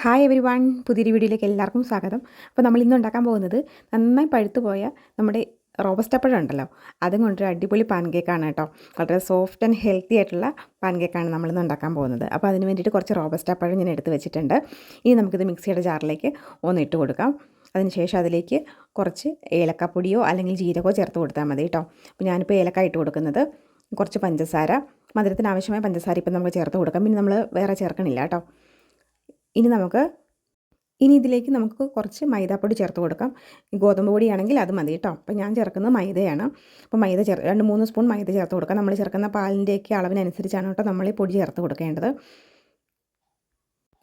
Hi every one പുതിയൊരു വീഡിയോയിലേക്ക് എല്ലാവർക്കും സ്വാഗതം. അപ്പോൾ നമ്മൾ ഇന്ന് ഉണ്ടാക്കാൻ പോകുന്നത് നന്നായി പഴുത്തു പോയ നമ്മുടെ റോബസ്റ്റപ്പഴം ഉണ്ടല്ലോ അതും കൊണ്ടൊരു അടിപൊളി പാൻകേക്കാണ് കേട്ടോ. വളരെ സോഫ്റ്റ് ആൻഡ് ഹെൽത്തി ആയിട്ടുള്ള പാൻകേക്കാണ് നമ്മളിന്ന് ഉണ്ടാക്കാൻ പോകുന്നത്. അപ്പോൾ അതിന് വേണ്ടിയിട്ട് കുറച്ച് റോബസ്റ്റപ്പഴം ഞാൻ എടുത്ത് വെച്ചിട്ടുണ്ട്. ഇനി നമുക്കിത് മിക്സിയുടെ ജാറിലേക്ക് ഒന്ന് ഇട്ട് കൊടുക്കാം. അതിനുശേഷം അതിലേക്ക് കുറച്ച് ഏലക്കപ്പൊടിയോ അല്ലെങ്കിൽ ജീരകമോ ചേർത്ത് കൊടുത്താൽ മതി കേട്ടോ. അപ്പോൾ ഞാനിപ്പോൾ ഏലക്ക ഇട്ട് കൊടുക്കുന്നത് കുറച്ച് പഞ്ചസാര. മധുരത്തിന് ആവശ്യമായ പഞ്ചസാര ഇപ്പം നമുക്ക് ചേർത്ത് കൊടുക്കാം. പിന്നെ നമ്മൾ വേറെ ചേർക്കണില്ല കേട്ടോ. ഇനി നമുക്ക് ഇനി ഇതിലേക്ക് നമുക്ക് കുറച്ച് മൈദാപ്പൊടി ചേർത്ത് കൊടുക്കാം. ഗോതമ്പ് പൊടിയാണെങ്കിൽ അത് മതി കേട്ടോ. അപ്പോൾ ഞാൻ ചേർക്കുന്നത് മൈദയാണ്. അപ്പോൾ മൈദ ചേർ രണ്ട് മൂന്ന് സ്പൂൺ മൈദ ചേർത്ത് കൊടുക്കാം. നമ്മൾ ചേർക്കുന്ന പാലിന്റെയൊക്കെ അളവിനനുസരിച്ചാണ് കേട്ടോ നമ്മൾ ഈ പൊടി ചേർത്ത് കൊടുക്കേണ്ടത്.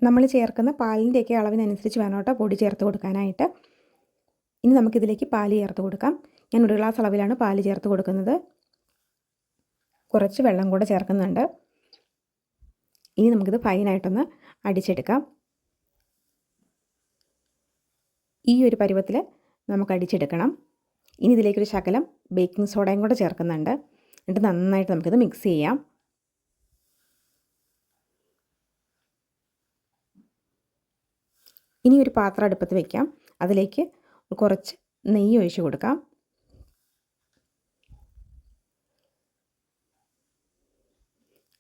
നമ്മൾ ചേർക്കുന്ന പാലിന്റെയൊക്കെ അളവിനനുസരിച്ച് വേണം കേട്ടോ പൊടി ചേർത്ത് കൊടുക്കാനായിട്ട്. ഇനി നമുക്കിതിലേക്ക് പാൽ ചേർത്ത് കൊടുക്കാം. ഞാൻ ഒരു ഗ്ലാസ് അളവിലാണ് പാൽ ചേർത്ത് കൊടുക്കുന്നത്. കുറച്ച് വെള്ളം കൂടെ ചേർക്കുന്നുണ്ട്. ഇനി നമുക്കിത് ഫൈനായിട്ടൊന്ന് അടിച്ചെടുക്കാം. ഈ ഒരു പരുവത്തിൽ നമുക്ക് അടിച്ചെടുക്കണം. ഇനി ഇതിലേക്കൊരു ശകലം ബേക്കിംഗ് സോഡയും കൂടെ ചേർക്കുന്നുണ്ട്. എന്നിട്ട് നന്നായിട്ട് നമുക്കിത് മിക്സ് ചെയ്യാം. ഇനി ഒരു പാത്രം അടുപ്പത്ത് വയ്ക്കാം അതിലേക്ക് കുറച്ച് നെയ്യ് ഒഴിച്ചു കൊടുക്കാം.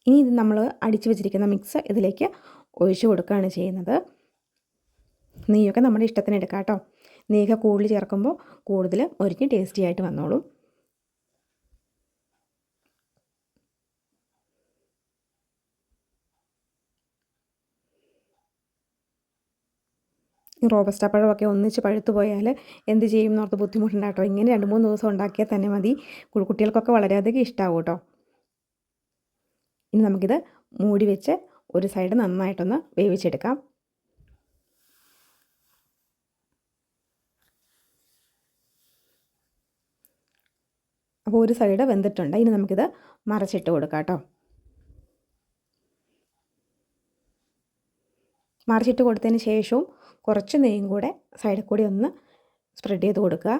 ഇനി ഇത് നമ്മൾ അടിച്ചു വെച്ചിരിക്കുന്ന മിക്സ് ഇതിലേക്ക് ഒഴിച്ചു കൊടുക്കുകയാണ് ചെയ്യുന്നത്. നെയ്യൊക്കെ നമ്മുടെ ഇഷ്ടത്തിന് എടുക്കാം കേട്ടോ. നെയ്യൊക്കെ കൂടുതൽ ചേർക്കുമ്പോൾ കൂടുതൽ ഒരിഞ്ഞ് ടേസ്റ്റി ആയിട്ട് വന്നോളും. റോബസ്റ്റ പഴമൊക്കെ ഒന്നിച്ച് പഴുത്തു പോയാൽ എന്ത് ചെയ്യും എന്നോർത്ത് ബുദ്ധിമുട്ടുണ്ടാട്ടോ ഇങ്ങനെ രണ്ട് മൂന്ന് ദിവസം ഉണ്ടാക്കിയാൽ തന്നെ മതി. കുട്ടികൾക്കൊക്കെ വളരെയധികം ഇഷ്ടമാവും കേട്ടോ. ഇനി നമുക്കിത് മൂടി വെച്ച് ഒരു സൈഡ് നന്നായിട്ടൊന്ന് വേവിച്ചെടുക്കാം. അപ്പോൾ ഒരു സൈഡ് വെന്തിട്ടുണ്ട്. ഇനി നമുക്കിത് മറച്ചിട്ട് കൊടുക്കാം കേട്ടോ. മറിച്ചിട്ട് കൊടുത്തതിന് ശേഷവും കുറച്ച് നെയ്യും കൂടെ സൈഡിൽ കൂടി ഒന്ന് സ്പ്രെഡ് ചെയ്ത് കൊടുക്കുക.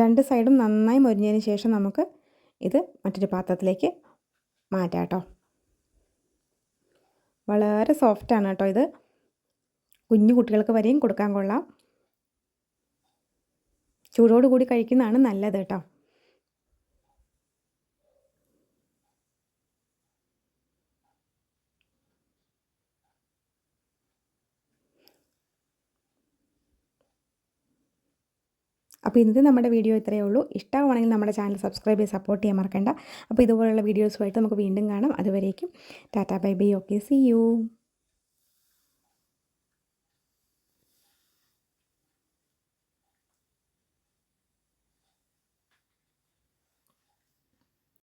രണ്ട് സൈഡും നന്നായി മൊരിഞ്ഞതിന് ശേഷം നമുക്ക് ഇത് മറ്റൊരു പാത്രത്തിലേക്ക് മാറ്റാം കേട്ടോ. വളരെ സോഫ്റ്റാണ് കേട്ടോ ഇത്. കുഞ്ഞു കുട്ടികൾക്ക് വരെയും കൊടുക്കാൻ കൊള്ളാം. ചൂടോട് കൂടി കഴിക്കുന്നതാണ് നല്ലത് കേട്ടോ. അപ്പോൾ ഇന്നത്തെ നമ്മുടെ വീഡിയോ ഇത്രയേ ഉള്ളൂ. ഇഷ്ടമാണെങ്കിൽ നമ്മുടെ ചാനൽ സബ്സ്ക്രൈബ് ചെയ്ത് സപ്പോർട്ട് ചെയ്യാൻ മറക്കണ്ട. അപ്പോൾ ഇതുപോലുള്ള വീഡിയോസുമായിട്ട് നമുക്ക് വീണ്ടും കാണാം. അതുവരേക്കും tata bye bye. Okay see you